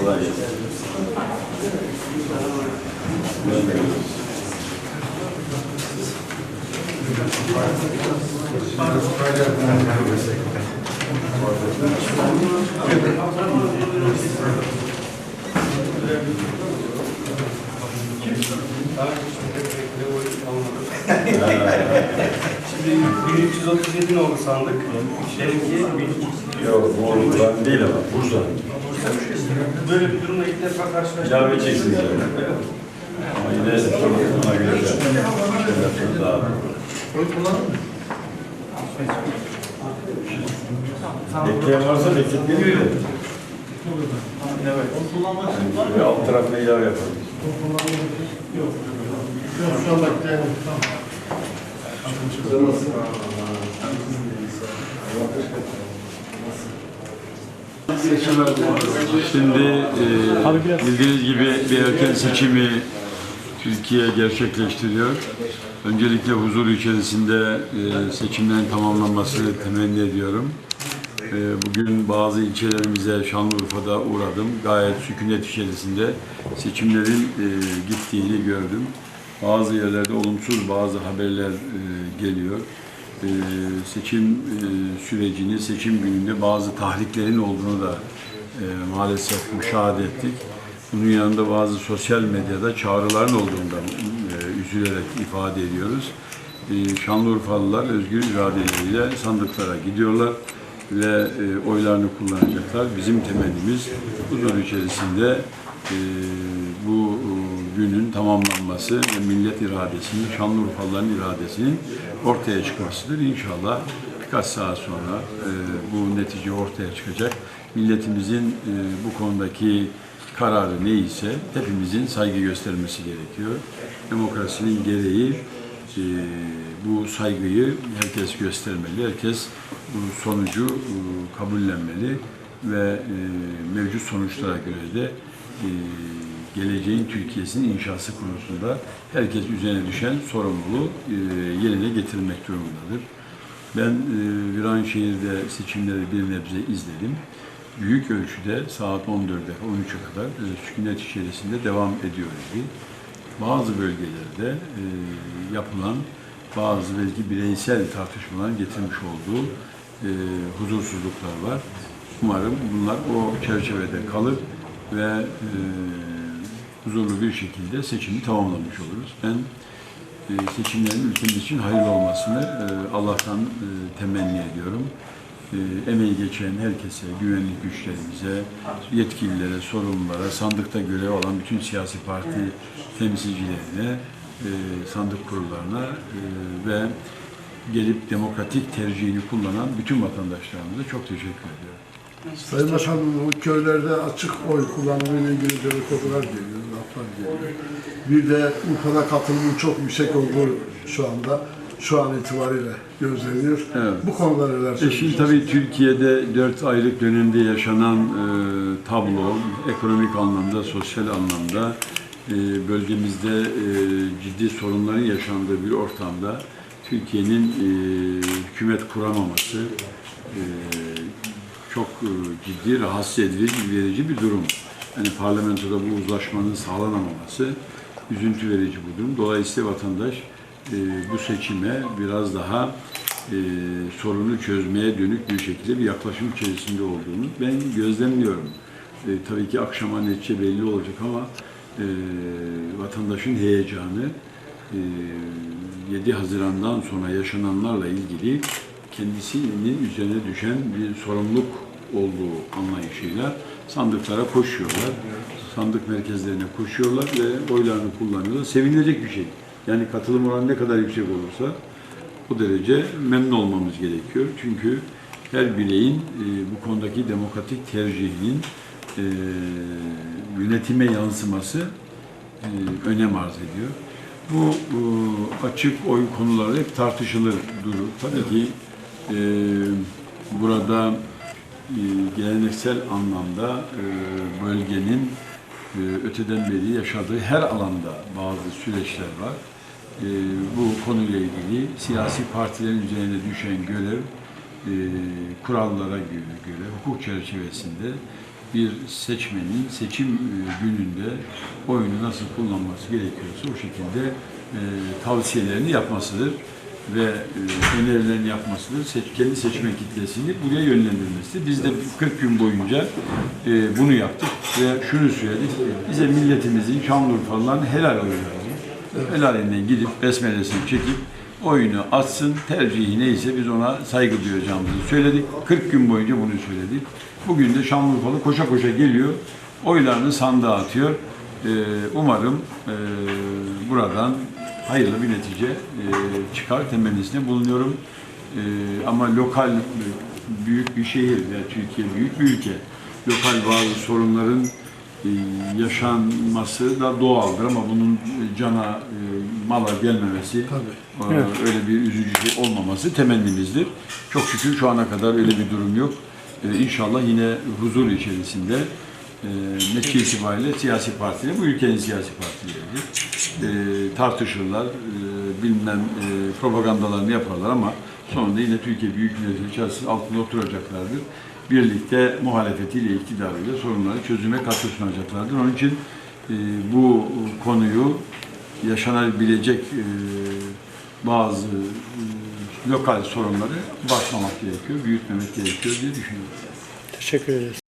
Kolay gelsin. Şimdi 1337 oldu sandık. Deminki Yok, bu Bursa'dan değil ama Bursa. Böyle bir durumla ilk defa karşılaştık. İlave edeceksiniz yani. Ama yine ona göre de. Şöyle daha. Bekleyen varsa bekletmeyi de. Evet. Ve alt tarafına ilave yapalım. Şimdi e, bildiğiniz gibi bir erken seçimi Türkiye gerçekleştiriyor. Öncelikle huzur içerisinde e, seçimlerin tamamlanmasını temenni ediyorum. E, bugün bazı ilçelerimize Şanlıurfa'da uğradım. Gayet sükunet içerisinde seçimlerin e, gittiğini gördüm. Bazı yerlerde olumsuz bazı haberler e, geliyor. E, seçim e, sürecini, seçim gününde bazı tahriklerin olduğunu da e, maalesef müşahede ettik. Bunun yanında bazı sosyal medyada çağrıların olduğundan e, üzülerek ifade ediyoruz. E, Şanlıurfalılar özgür iradeleriyle sandıklara gidiyorlar ve oylarını kullanacaklar. Bizim temennimiz huzur içerisinde bu günün tamamlanması ve millet iradesinin, Şanlıurfalıların iradesinin ortaya çıkmasıdır. İnşallah birkaç saat sonra e, bu netice ortaya çıkacak. Milletimizin e, bu konudaki kararı neyse hepimizin saygı göstermesi gerekiyor. Demokrasinin gereği e, bu saygıyı herkes göstermeli, herkes bu sonucu e, kabullenmeli ve e, mevcut sonuçlara göre de e, geleceğin Türkiye'sinin inşası konusunda herkes üzerine düşen sorumluluğu e, yerine getirmek durumundadır. Ben e, Viranşehir'de seçimleri bir nebze izledim. Büyük ölçüde saat 14'e 13'e kadar e, sükunet içerisinde devam ediyor idi. Bazı bölgelerde e, yapılan bazı belki bireysel tartışmaların getirmiş olduğu e, huzursuzluklar var. Umarım bunlar o çerçevede kalır ve e, huzurlu bir şekilde seçimi tamamlamış oluruz. Ben e, seçimlerin ülkemiz için hayırlı olmasını e, Allah'tan e, temenni ediyorum. Emeği geçen herkese, güvenlik güçlerimize, yetkililere, sorumlulara, sandıkta görev alan bütün siyasi parti temsilcilerine, sandık kurullarına ve gelip demokratik tercihini kullanan bütün vatandaşlarımıza çok teşekkür ediyorum. Sayın Başkanım, bu köylerde açık oy kullanımıyla ilgili dedikodular geliyor, geliyor. Bir de Urfa'da katılımın çok yüksek olduğu şu anda, şu an itibariyle gözleniyor. Evet. Bu konuda neler E şimdi söyleyeceksiniz? tabii Türkiye'de 4 aylık dönemde yaşanan e, tablo, ekonomik anlamda, sosyal anlamda e, bölgemizde e, ciddi sorunların yaşandığı bir ortamda Türkiye'nin e, hükümet kuramaması e, çok e, ciddi, rahatsız edici, verici bir durum. Yani parlamentoda bu uzlaşmanın sağlanamaması üzüntü verici bir durum. Dolayısıyla vatandaş e, bu seçime biraz daha e, sorunu çözmeye dönük bir şekilde bir yaklaşım içerisinde olduğunu ben gözlemliyorum. E, tabii ki akşama netice belli olacak ama e, vatandaşın heyecanı e, 7 Haziran'dan sonra yaşananlarla ilgili kendisinin üzerine düşen bir sorumluluk olduğu anlayışıyla sandıklara koşuyorlar. Sandık merkezlerine koşuyorlar ve oylarını kullanıyorlar. Sevinilecek bir şey. Yani katılım oranı ne kadar yüksek olursa o derece memnun olmamız gerekiyor. Çünkü her bireyin e, bu konudaki demokratik tercihinin e, yönetime yansıması e, önem arz ediyor. Bu e, açık oy konuları hep tartışılır durur. Tabii ki e, burada geleneksel anlamda e, bölgenin e, öteden beri yaşadığı her alanda bazı süreçler var. E, bu konuyla ilgili siyasi partilerin üzerine düşen görev kurallara göre, göre hukuk çerçevesinde bir seçmenin seçim gününde oyunu nasıl kullanması gerekiyorsa o şekilde tavsiyelerini yapmasıdır ve e, önerilerini yapmasıdır. Kendi seçmen kitlesini buraya yönlendirmesidir. Biz de 40 gün boyunca e, bunu yaptık ve şunu söyledik. Bize milletimizin Şanlıurfalıların helal oyu lazım. Helalinden gidip besmelesini çekip oyunu atsın, tercihi neyse biz ona saygı duyacağımızı söyledik. 40 gün boyunca bunu söyledik. Bugün de Şanlıurfalı koşa koşa geliyor, oylarını sandığa atıyor. Ee, umarım e, buradan hayırlı bir netice e, çıkar temennisinde bulunuyorum. E, ama lokal büyük bir şehir ve Türkiye büyük bir ülke. Lokal bazı sorunların e, yaşanması da doğaldır ama bunun cana, e, mala gelmemesi, Tabii. e, öyle bir üzücü şey olmaması temennimizdir. Çok şükür şu ana kadar öyle bir durum yok. E, İnşallah yine huzur içerisinde e, netice itibariyle siyasi partiler, bu ülkenin siyasi partileri e, tartışırlar, e, bilmem e, propagandalarını yaparlar ama sonunda yine Türkiye Büyük Millet çatısı altında oturacaklardır. Birlikte muhalefetiyle, iktidarıyla sorunları çözüme katkı sunacaklardır. Onun için e, bu konuyu yaşanabilecek e, bazı e, lokal sorunları başlamak gerekiyor, büyütmemek gerekiyor diye düşünüyorum. Teşekkür ederiz.